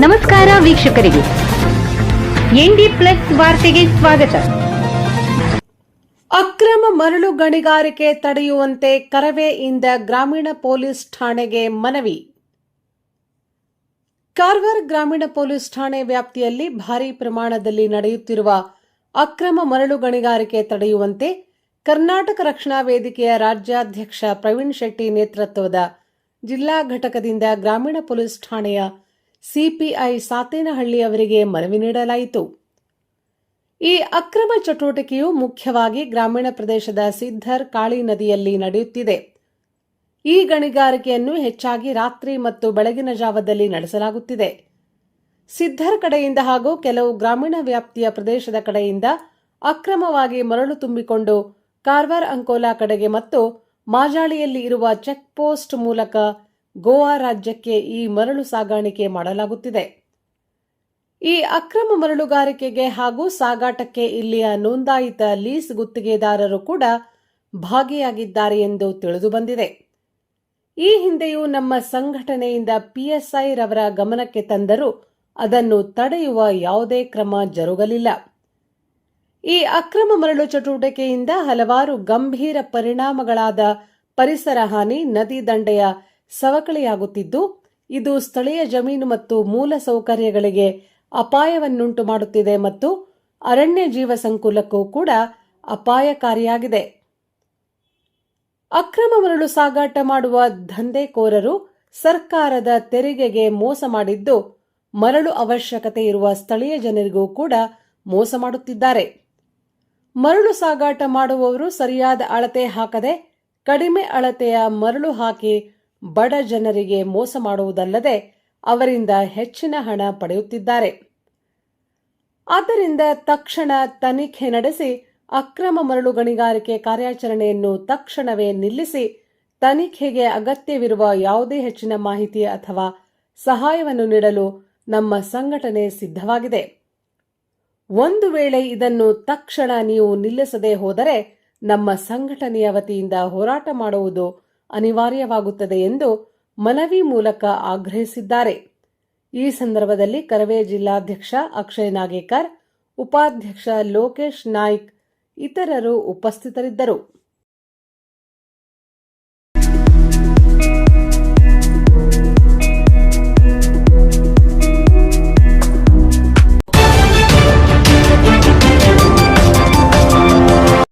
ನಮಸ್ಕಾರ ವೀಕ್ಷಕರಿಗೆ. ND plus ವಾರ್ತೆಗೆ ಸ್ವಾಗತ. ಅಕ್ರಮ ಮರಳು ಗಣಿಗಾರಿಕೆ ತಡೆಯುವಂತೆ ಕರವೆಯಿಂದ ಗ್ರಾಮೀಣ ಪೊಲೀಸ್ ಠಾಣೆಗೆ ಮನವಿ. ಕಾರ್ವಾರ್ ಗ್ರಾಮೀಣ ಪೊಲೀಸ್ ಠಾಣೆ ವ್ಯಾಪ್ತಿಯಲ್ಲಿ ಭಾರೀ ಪ್ರಮಾಣದಲ್ಲಿ ನಡೆಯುತ್ತಿರುವ ಅಕ್ರಮ ಮರಳು ಗಣಿಗಾರಿಕೆ ತಡೆಯುವಂತೆ ಕರ್ನಾಟಕ ರಕ್ಷಣಾ ವೇದಿಕೆಯ ರಾಜ್ಯಾಧ್ಯಕ್ಷ ಪ್ರವೀಣ್ ಶೆಟ್ಟಿ ನೇತೃತ್ವದ ಜಿಲ್ಲಾ ಘಟಕದಿಂದ ಗ್ರಾಮೀಣ ಪೊಲೀಸ್ ಠಾಣೆಯ ಸಿಪಿಐ ಸಾತೇನಹಳ್ಳಿ ಅವರಿಗೆ ಮನವಿ ನೀಡಲಾಯಿತು. ಈ ಅಕ್ರಮ ಚಟುವಟಿಕೆಯು ಮುಖ್ಯವಾಗಿ ಗ್ರಾಮೀಣ ಪ್ರದೇಶದ ಸಿದ್ಧರ್ ಕಾಳಿ ನದಿಯಲ್ಲಿ ನಡೆಯುತ್ತಿದೆ. ಈ ಗಣಿಗಾರಿಕೆಯನ್ನು ಹೆಚ್ಚಾಗಿ ರಾತ್ರಿ ಮತ್ತು ಬೆಳಗಿನ ಜಾವದಲ್ಲಿ ನಡೆಸಲಾಗುತ್ತಿದೆ. ಸಿದ್ಧರ್ ಕಡೆಯಿಂದ ಹಾಗೂ ಕೆಲವು ಗ್ರಾಮೀಣ ವ್ಯಾಪ್ತಿಯ ಪ್ರದೇಶದ ಕಡೆಯಿಂದ ಅಕ್ರಮವಾಗಿ ಮರಳು ತುಂಬಿಕೊಂಡು ಕಾರ್ವಾರ್ ಅಂಕೋಲಾ ಕಡೆಗೆ ಮತ್ತು ಮಾಜಾಳಿಯಲ್ಲಿ ಇರುವ ಚೆಕ್ ಪೋಸ್ಟ್ ಮೂಲಕ ಗೋವಾ ರಾಜ್ಯಕ್ಕೆ ಈ ಮರಳು ಸಾಗಾಣಿಕೆ ಮಾಡಲಾಗುತ್ತಿದೆ. ಈ ಅಕ್ರಮ ಮರಳುಗಾರಿಕೆಗೆ ಹಾಗೂ ಸಾಗಾಟಕ್ಕೆ ಇಲ್ಲಿಯ ನೋಂದಾಯಿತ ಲೀಸ್ ಗುತ್ತಿಗೆದಾರರು ಕೂಡ ಭಾಗಿಯಾಗಿದ್ದಾರೆ ಎಂದು ತಿಳಿದುಬಂದಿದೆ ಈ ಹಿಂದೆಯೂ ನಮ್ಮ ಸಂಘಟನೆಯಿಂದ ಪಿಎಸ್ಐ ರವರ ಗಮನಕ್ಕೆ ತಂದರೂ ಅದನ್ನು ತಡೆಯುವ ಯಾವುದೇ ಕ್ರಮ ಜರುಗಲಿಲ್ಲ. ಈ ಅಕ್ರಮ ಮರಳು ಚಟುವಟಿಕೆಯಿಂದ ಹಲವಾರು ಗಂಭೀರ ಪರಿಣಾಮಗಳಾದ ಪರಿಸರ ಹಾನಿ, ನದಿ ದಂಡೆಯ ಸವಕಳಿಯಾಗುತ್ತಿದ್ದು, ಇದು ಸ್ಥಳೀಯ ಜಮೀನು ಮತ್ತು ಮೂಲ ಸೌಕರ್ಯಗಳಿಗೆ ಅಪಾಯವನ್ನುಂಟು ಮಾಡುತ್ತಿದೆ ಮತ್ತು ಅರಣ್ಯ ಜೀವ ಸಂಕುಲಕ್ಕೂ ಕೂಡ ಅಪಾಯಕಾರಿಯಾಗಿದೆ. ಅಕ್ರಮ ಮರಳು ಸಾಗಾಟ ಮಾಡುವ ದಂಧೆಕೋರರು ಸರ್ಕಾರದ ತೆರಿಗೆಗೆ ಮೋಸ ಮಾಡಿದ್ದು, ಮರಳು ಅವಶ್ಯಕತೆ ಇರುವ ಸ್ಥಳೀಯ ಜನರಿಗೂ ಕೂಡ ಮೋಸ ಮಾಡುತ್ತಿದ್ದಾರೆ. ಮರಳು ಸಾಗಾಟ ಮಾಡುವವರು ಸರಿಯಾದ ಅಳತೆ ಹಾಕದೆ ಕಡಿಮೆ ಅಳತೆಯ ಮರಳು ಹಾಕಿ ಬಡ ಜನರಿಗೆ ಮೋಸ ಮಾಡುವುದಲ್ಲದೆ ಅವರಿಂದ ಹೆಚ್ಚಿನ ಹಣ ಪಡೆಯುತ್ತಿದ್ದಾರೆ. ಆದ್ದರಿಂದ ತಕ್ಷಣ ತನಿಖೆ ನಡೆಸಿ ಅಕ್ರಮ ಮರಳು ಗಣಿಗಾರಿಕೆ ಕಾರ್ಯಾಚರಣೆಯನ್ನು ತಕ್ಷಣವೇ ನಿಲ್ಲಿಸಿ ತನಿಖೆಗೆ ಅಗತ್ಯವಿರುವ ಯಾವುದೇ ಹೆಚ್ಚಿನ ಮಾಹಿತಿ ಅಥವಾ ಸಹಾಯವನ್ನು ನೀಡಲು ನಮ್ಮ ಸಂಘಟನೆ ಸಿದ್ಧವಾಗಿದೆ. ಒಂದು ವೇಳೆ ಇದನ್ನು ತಕ್ಷಣ ನೀವು ನಿಲ್ಲಿಸದೆ ಹೋದರೆ ನಮ್ಮ ಸಂಘಟನೆಯ ವತಿಯಿಂದ ಹೋರಾಟ ಮಾಡುವುದು ಅನಿವಾರ್ಯವಾಗುತ್ತದೆ ಎಂದು ಮನವಿ ಮೂಲಕ ಆಗ್ರಹಿಸಿದ್ದಾರೆ. ಈ ಸಂದರ್ಭದಲ್ಲಿ ಕರವೇ ಜಿಲ್ಲಾಧ್ಯಕ್ಷ ಅಕ್ಷಯ್ ನಾಗೇಕರ್, ಉಪಾಧ್ಯಕ್ಷ ಲೋಕೇಶ್ ನಾಯ್ಕ್, ಇತರರು ಉಪಸ್ಥಿತರಿದ್ದರು.